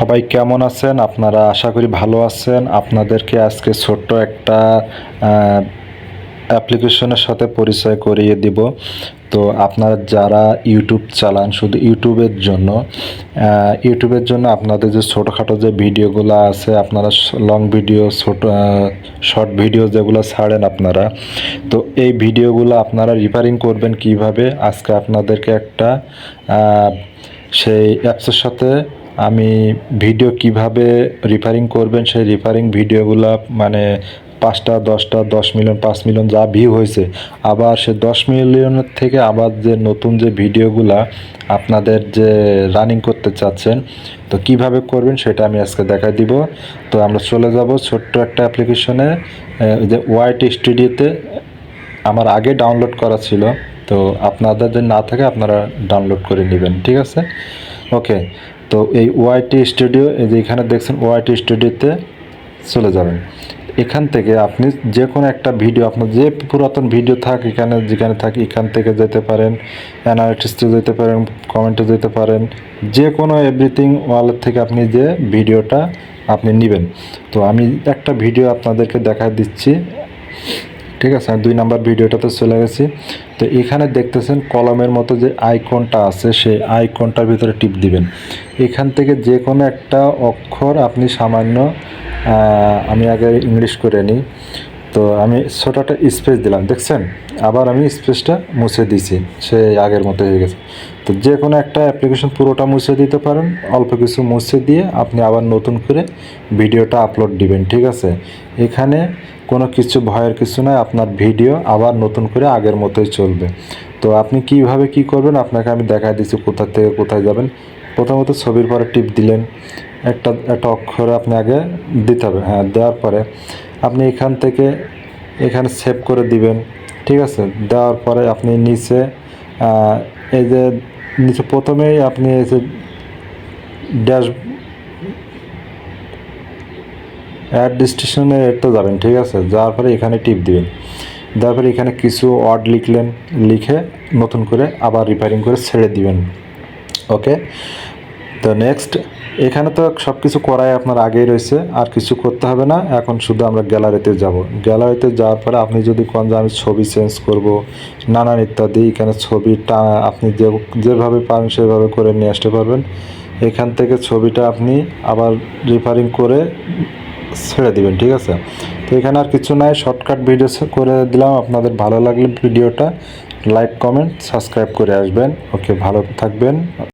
সবাই কেমন আছেন? আপনারা আশা করি ভালো আছেন। আপনাদেরকে আজকে ছোট্ট একটা অ্যাপ্লিকেশনের সাথে পরিচয় করিয়ে দিব। তো আপনারা যারা ইউটিউব চালান, শুধু ইউটিউবের জন্য ইউটিউবের জন্য আপনাদের যে ছোটোখাটো যে ভিডিওগুলো আছে, আপনারা লং ভিডিও ছোট শর্ট ভিডিও যেগুলো ছাড়েন আপনারা, তো এই ভিডিওগুলো আপনারা রিপেয়ারিং করবেন কীভাবে? আজকে আপনাদেরকে একটা সেই অ্যাপসের সাথে আমি ভিডিও কীভাবে রিফারিং করবেন, সেই রিফারিং ভিডিওগুলো মানে পাঁচটা, দশটা, দশ মিলিয়ন, পাঁচ মিলিয়ন যা ভিউ হয়েছে, আবার সে দশ মিলিয়নের থেকে আবার যে নতুন যে ভিডিওগুলা আপনাদের যে রানিং করতে চাচ্ছেন, তো কীভাবে করবেন সেটা আমি আজকে দেখাই দিব। তো আমরা চলে যাব ছোট্ট একটা অ্যাপ্লিকেশনে যে ওয়াইট স্টুডিওতে আমার আগে ডাউনলোড করা ছিল, তো আপনাদের যদি না থাকে আপনারা ডাউনলোড করে নেবেন, ঠিক আছে? ওকে তো এই ওয়াইটি স্টুডিও এই যে এখানে দেখছেন ওয়াইটি স্টুডিওতে চলে যাবেন। এখান থেকে আপনি যে কোনো একটা ভিডিও, আপনার যে পুরাতন ভিডিও থাক এখানে, যেখানে থাক, এখান থেকে যেতে পারেন অ্যানালিটিসতে যেতে পারেন কমেন্টে যেতে পারেন যে কোনো এভরিথিং ওয়ালের থেকে আপনি যে ভিডিওটা আপনি নেবেন। তো আমি একটা ভিডিও আপনাদেরকে দেখা দিচ্ছি। ঠিক আছে দুই নাম্বার ভিডিওটাতে চলে গেছি। তো এখানে দেখতেছেন কলমের মতো যে আইকনটা আছে, সেই আইকনটার ভিতরে টিপ দিবেন। এখান থেকে যে কোনো একটা অক্ষর আপনি সামান্য আমি আগে ইংলিশ করে নিই। তো আমি ছোট একটা স্পেস দিলাম, দেখছেন? আবার আমি স্পেসটা মুছে দিছি সে আগের মতো হয়ে গেছে। তো যে কোনো একটা অ্যাপ্লিকেশন পুরোটা মুছে দিতে পারেন, অল্প কিছু মুছে দিয়ে আপনি আবার নতুন করে ভিডিওটা আপলোড দিবেন, ঠিক আছে? এখানে কোনো কিছু ভয়ের কিছু নয় আপনার ভিডিও আবার নতুন করে আগের মতোই চলবে। তো আপনি কীভাবে কি করবেন, আপনাকে আমি দেখা দিচ্ছি কোথা থেকে কোথায় যাবেন। প্রথমত ছবির পরে টিপ দিলেন, একটা একটা অক্ষর আপনি আগে দিতে হবে হ্যাঁ দেওয়ার পরে আপনি এখান থেকে এখানে সেভ করে দিবেন, ঠিক আছে? দেওয়ার পরে আপনি নিচে এই যে নিচে প্রথমেই আপনি এই যে ড্যাশ অ্যাড ডিস্ট্রিবিউশনে তো যাবেন, ঠিক আছে? যাওয়ার পরে এখানে টিপ দিবেন। দেওয়ার পরে এখানে কিছু ওয়ার্ড লিখলেন, লিখে নতুন করে আবার রিপেয়ারিং করে ছেড়ে দিবেন। ওকে তো নেক্সট এখানে তো সব কিছু করাই আপনার আগেই রয়েছে, আর কিছু করতে হবে না। এখন শুধু আমরা গ্যালারিতে যাব। গ্যালারিতে যাওয়ার পরে আপনি যদি কোন যে আমি ছবি চেঞ্জ করব, নানান ইত্যাদি, এখানে ছবিটা আপনি যে, যেভাবে পারেন সেভাবে করে নিয়ে আসতে পারবেন। এখান থেকে ছবিটা আপনি আবার রিফারিং করে ছেড়ে দিবেন, ঠিক আছে? তো এখানে আর কিছু নাই শর্টকাট ভিডিও করে দিলাম। আপনাদের ভালো লাগলে ভিডিওটা লাইক কমেন্ট সাবস্ক্রাইব করে আসবেন। ওকে ভালো থাকবেন।